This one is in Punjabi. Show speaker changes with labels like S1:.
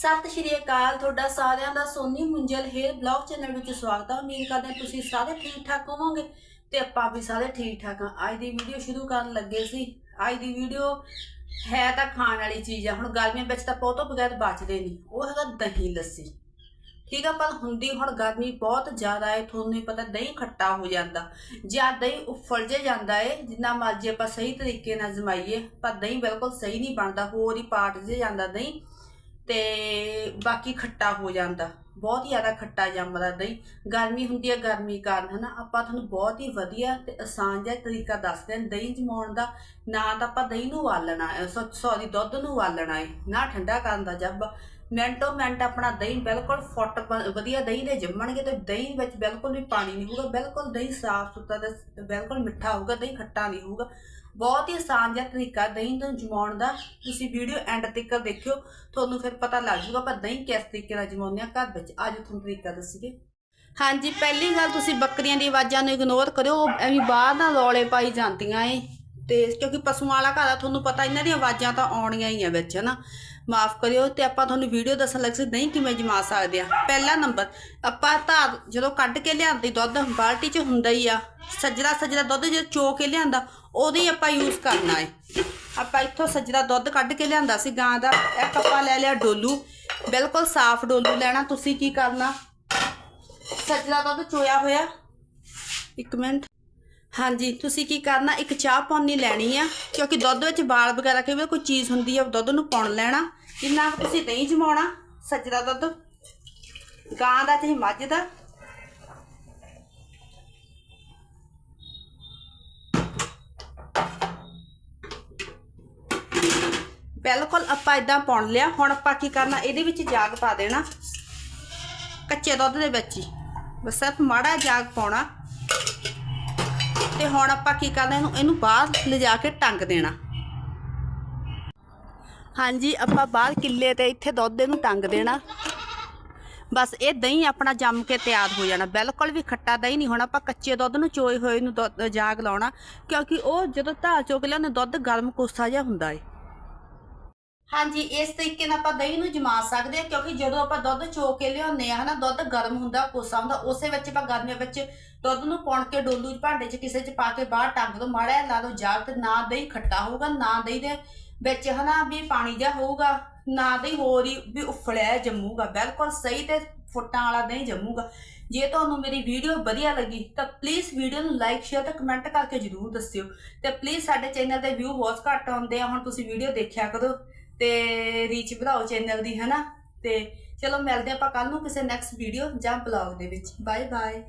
S1: ਸਤਿ ਸ਼੍ਰੀ ਅਕਾਲ, ਤੁਹਾਡਾ ਸਾਰਿਆਂ ਦਾ Soni Munjal hair blog channel ਵਿੱਚ ਸਵਾਗਤ ਹੈ। ਉਮੀਦ ਕਰਦੇ ਤੁਸੀਂ ਸਾਰੇ ਠੀਕ ਠਾਕ ਹੋਵੋਗੇ ਤੇ ਆਪਾਂ ਵੀ ਸਾਰੇ ਠੀਕ ਠਾਕ ਹਾਂ। ਅੱਜ ਦੀ ਵੀਡੀਓ ਸ਼ੁਰੂ ਕਰਨ ਲੱਗੇ ਸੀ। ਅੱਜ ਦੀ ਵੀਡੀਓ ਹੈ ਤਾਂ ਖਾਣ ਵਾਲੀ ਚੀਜ਼ ਆ। ਹੁਣ ਗਰਮੀਆਂ ਵਿੱਚ ਤਾਂ ਪੋਤੋਂ ਬਗੈਰ ਬਚਦੇ ਨਹੀਂ। ਉਹ ਹੈਗਾ ਦਹੀਂ ਲੱਸੀ। ਠੀਕ ਆ, ਪਰ ਹੁੰਦੀ ਹੁਣ ਗਰਮੀ ਬਹੁਤ ਜ਼ਿਆਦਾ ਹੈ ਤੁਹਾਨੂੰ ਹੀ ਪਤਾ ਦਹੀਂ ਖੱਟਾ ਹੋ ਜਾਂਦਾ। ਜਾਂ ਦਹੀਂ ਉਫਲ ਜੇ ਜਾਂਦਾ ਹੈ ਜਿੰਨਾ ਮਰਜ਼ੀ ਆਪਾਂ ਸਹੀ ਤਰੀਕੇ ਨਾਲ ਜਮਾਈਏ, ਪਰ ਦਹੀਂ ਬਿਲਕੁਲ ਸਹੀ ਨਹੀਂ ਬਣਦਾ। ਹੋਰ ਹੀ ਪਾਟ ਜੇ ਜਾਂਦਾ ਦਹੀਂ। ਤੇ ਬਾਕੀ ਖੱਟਾ ਹੋ ਜਾਂਦਾ। ਬਹੁਤ ਹੀ ਜ਼ਿਆਦਾ ਖੱਟਾ ਜੰਮਦਾ ਦਹੀਂ ਗਰਮੀ ਹੁੰਦੀ ਹੈ ਗਰਮੀ ਕਾਰਨ, ਹਨਾ? ਆਪਾਂ ਤੁਹਾਨੂੰ ਬਹੁਤ ਹੀ ਵਧੀਆ ਤੇ ਆਸਾਨ ਜਿਹਾ ਤਰੀਕਾ ਦੱਸਦੇ ਹਾਂ ਦਹੀਂ ਜਮਾਉਣ ਦਾ ਨਾ ਤਾਂ ਆਪਾਂ ਦਹੀਂ ਨੂੰ ਉਬਾਲਣਾ ਹੈ ਸੌਰੀ, ਦੁੱਧ ਨੂੰ ਉਬਾਲਣਾ ਹੈ ਨਾ ਠੰਡਾ ਕਰਨ ਦਾ ਜੱਬ। ਮਿੰਟੋ ਮਿੰਟ ਆਪਣਾ ਦਹੀਂ ਬਿਲਕੁਲ ਫੁੱਟ ਵਧੀਆ ਦਹੀਂ ਦੇ ਜੰਮਣਗੇ ਤੇ ਦਹੀਂ ਵਿੱਚ ਬਿਲਕੁਲ ਵੀ ਪਾਣੀ ਨਹੀਂ ਹੋਊਗਾ, ਬਿਲਕੁਲ ਦਹੀਂ ਸਾਫ਼ ਸੁਥਰਾ ਤੇ ਬਿਲਕੁਲ ਮਿੱਠਾ ਹੋਊਗਾ, ਦਹੀਂ ਖੱਟਾ ਨਹੀਂ ਹੋਊਗਾ। ਬਹੁਤ ਹੀ ਆਸਾਨ ਜਿਹਾ ਤਰੀਕਾ ਦਹੀਂ ਨੂੰ ਜਮਾਉਣ ਦਾ, ਤੁਸੀਂ ਵੀਡੀਓ ਐਂਡ ਤੱਕ ਦੇਖਿਓ, ਤੁਹਾਨੂੰ ਫਿਰ ਪਤਾ ਲੱਗ ਜੂਗਾ ਆਪਾਂ ਦਹੀਂ ਕਿਸ ਤਰੀਕੇ ਨਾਲ ਜਮਾਉਂਦੇ ਆ ਘਰ ਵਿੱਚ। ਅੱਜ ਤੁਹਾਨੂੰ ਤਰੀਕਾ ਦੱਸੀਏ। ਹਾਂਜੀ, ਪਹਿਲੀ ਗੱਲ ਤੁਸੀਂ ਬੱਕਰੀਆਂ ਦੀ ਆਵਾਜ਼ਾਂ ਨੂੰ ਇਗਨੋਰ ਕਰਿਓ ਐਵੇਂ ਬਾਹਰ ਨਾਲ ਰੌਲੇ ਪਾਈ ਜਾਂਦੀਆਂ ਏ। ਤੇ ਕਿਉਂਕਿ ਪਸ਼ੂਆਂ ਵਾਲਾ ਘਰ ਆ, ਤੁਹਾਨੂੰ ਪਤਾ ਇਹਨਾਂ ਦੀਆਂ ਆਵਾਜ਼ਾਂ ਤਾਂ ਆਉਣੀਆਂ ਹੀ ਆ ਵਿੱਚ, ਹਨਾ। ਮਾਫ ਕਰਿਓ ਤੇ ਆਪਾਂ ਤੁਹਾਨੂੰ ਵੀਡੀਓ ਦੱਸਣ ਲੱਗ ਸੀ, ਨਹੀਂ ਕਿਵੇਂ ਜਮਾ ਸਕਦੇ ਆ। ਪਹਿਲਾ ਨੰਬਰ ਆਪਾਂ ਧਾਰ ਜਦੋਂ ਕੱਢ ਕੇ ਲਿਆਂਦੀ, ਦੁੱਧ ਬਾਲਟੀ 'ਚ ਹੁੰਦਾ ਹੀ ਆ, ਸੱਜਰਾ ਸੱਜਰਾ ਦੁੱਧ ਜਦੋਂ ਚੋ ਕੇ ਲਿਆਂਦਾ, ਉਹਦੇ ਹੀ ਆਪਾਂ ਯੂਜ਼ ਕਰਨਾ ਹੈ ਆਪਾਂ ਇੱਥੋਂ ਸੱਜਰਾ ਦੁੱਧ ਕੱਢ ਕੇ ਲਿਆਂਦਾ ਸੀ, ਗਾਂ ਦਾ ਇੱਕ ਆਪਾਂ ਲੈ ਲਿਆ ਡੋਲੂ। ਬਿਲਕੁਲ ਸਾਫ਼ ਡੋਲੂ ਲੈਣਾ, ਤੁਸੀਂ ਕੀ ਕਰਨਾ? ਸੱਜਰਾ ਦੁੱਧ ਚੋਇਆ ਹੋਇਆ। ਇੱਕ ਮਿੰਟ। ਹਾਂਜੀ, ਤੁਸੀਂ ਕੀ ਕਰਨਾ? ਇੱਕ ਚਾਹ ਪੌਣੀ ਲੈਣੀ ਆ, ਕਿਉਂਕਿ ਦੁੱਧ ਵਿੱਚ ਵਾਲ ਵਗੈਰਾ ਕਿਵੇਂ ਕੋਈ ਚੀਜ਼ ਹੁੰਦੀ ਆ, ਦੁੱਧ ਨੂੰ ਪਾਉਣ ਲੈਣਾ। ਜਿੰਨਾ ਤੁਸੀਂ ਦਹੀਂ ਜਮਾਉਣਾ, ਸੱਜਰਾ ਦੁੱਧ, ਗਾਂ ਦਾ ਚਾਹੇ ਮੱਝ ਦਾ। ਬਿਲਕੁਲ ਆਪਾਂ ਇਦਾਂ ਪਾਉਣ ਲਿਆ। ਹੁਣ ਆਪਾਂ ਕੀ ਕਰਨਾ, ਇਹਦੇ ਵਿੱਚ ਜਾਗ ਪਾ ਦੇਣਾ, ਕੱਚੇ ਦੁੱਧ ਦੇ ਵਿੱਚ ਹੀ। ਬਸ ਸਿਰਫ ਮਾੜਾ ਜਾਗ ਪਾਉਣਾ। ਤੇ ਹੁਣ ਆਪਾਂ ਕੀ ਕਰਨਾ, ਇਹਨੂੰ ਇਹਨੂੰ ਬਾਹਰ ਲਿਜਾ ਕੇ ਟੰਗ ਦੇਣਾ। ਹਾਂਜੀ, ਆਪਾਂ ਬਾਹਰ ਕਿੱਲੇ ਤੇ ਇੱਥੇ ਦੁੱਧ ਇਹਨੂੰ ਟੰਗ ਦੇਣਾ। ਬਸ ਇਹ ਦਹੀਂ ਆਪਣਾ ਜੰਮ ਕੇ ਤਿਆਰ ਹੋ ਜਾਣਾ। ਬਿਲਕੁਲ ਵੀ ਖੱਟਾ ਦਹੀਂ ਨਹੀਂ ਹੋਣਾ। ਆਪਾਂ ਕੱਚੇ ਦੁੱਧ ਨੂੰ ਚੋਏ ਹੋਏ ਨੂੰ ਦੁੱਧ- ਜਾਗ ਲਾਉਣਾ। ਕਿਉਂਕਿ ਉਹ ਜਦੋਂ ਧਾਰ ਚੋ ਕੇ ਲਿਆਉਂਦੇ, ਦੁੱਧ ਗਰਮ ਕੋਸਾ ਜਿਹਾ ਹੁੰਦਾ ਏ। ਹਾਂਜੀ, ਇਸ ਤਰੀਕੇ ਨਾਲ ਆਪਾਂ ਦਹੀਂ ਨੂੰ ਜਮਾ ਸਕਦੇ ਹਾਂ, ਕਿਉਂਕਿ ਜਦੋਂ ਆਪਾਂ ਦੁੱਧ ਚੋ ਕੇ ਲਿਆਉਂਦੇ ਆ ਹਨਾ, ਦੁੱਧ ਗਰਮ ਹੁੰਦਾ, ਕੋਸਾ ਹੁੰਦਾ, ਉਸੇ ਵਿੱਚ ਆਪਾਂ ਗਰਮੀਆਂ ਵਿੱਚ ਦੁੱਧ ਨੂੰ ਪੌਣ ਕੇ ਡੋਲੂ ਭਾਂਡੇ 'ਚ ਕਿਸੇ 'ਚ ਪਾ ਕੇ ਬਾਹਰ ਟੰਗ ਦੋ, ਮਾੜਾ ਲਾ ਦੋ ਜਾਗ ਤੇ ਨਾ ਦਹੀਂ ਖੱਟਾ ਹੋਊਗਾ, ਨਾ ਦਹੀਂ ਦੇ ਵਿੱਚ, ਹਨਾ, ਵੀ ਪਾਣੀ ਜਿਹਾ ਹੋਊਗਾ, ਨਾ ਦਹੀਂ ਹੋਰ ਹੀ ਵੀ ਉਫਲਿਆ ਜੰਮੂਗਾ, ਬਿਲਕੁਲ ਸਹੀ ਤੇ ਫੁੱਟਾਂ ਵਾਲਾ ਦਹੀਂ ਜੰਮੂਗਾ। ਜੇ ਤੁਹਾਨੂੰ ਮੇਰੀ ਵੀਡੀਓ ਵਧੀਆ ਲੱਗੀ, ਤਾਂ ਪਲੀਜ਼ ਵੀਡੀਓ ਨੂੰ ਲਾਈਕ ਸ਼ੇਅਰ ਤੇ ਕਮੈਂਟ ਕਰਕੇ ਜਰੂਰ ਦੱਸਿਓ। ਤੇ ਪਲੀਜ਼ ਸਾਡੇ ਚੈਨਲ ਤੇ ਵਿਊ ਬਹੁਤ ਘੱਟ ਆਉਂਦੇ ਆ, ਹੁਣ ਤੁਸੀਂ ਵੀਡੀਓ ਦੇਖਿਆ ਕਰੋ। ਤੇ ਰੀਚ ਵਧਾਓ ਚੈਨਲ ਦੀ, ਹਨਾ? ਤੇ ਚਲੋ ਮਿਲਦੇ ਆਪਾਂ ਕੱਲ ਨੂੰ ਕਿਸੇ ਨੈਕਸਟ ਵੀਡੀਓ ਜਾਂ ਬਲੌਗ ਦੇ ਵਿੱਚ। Bye bye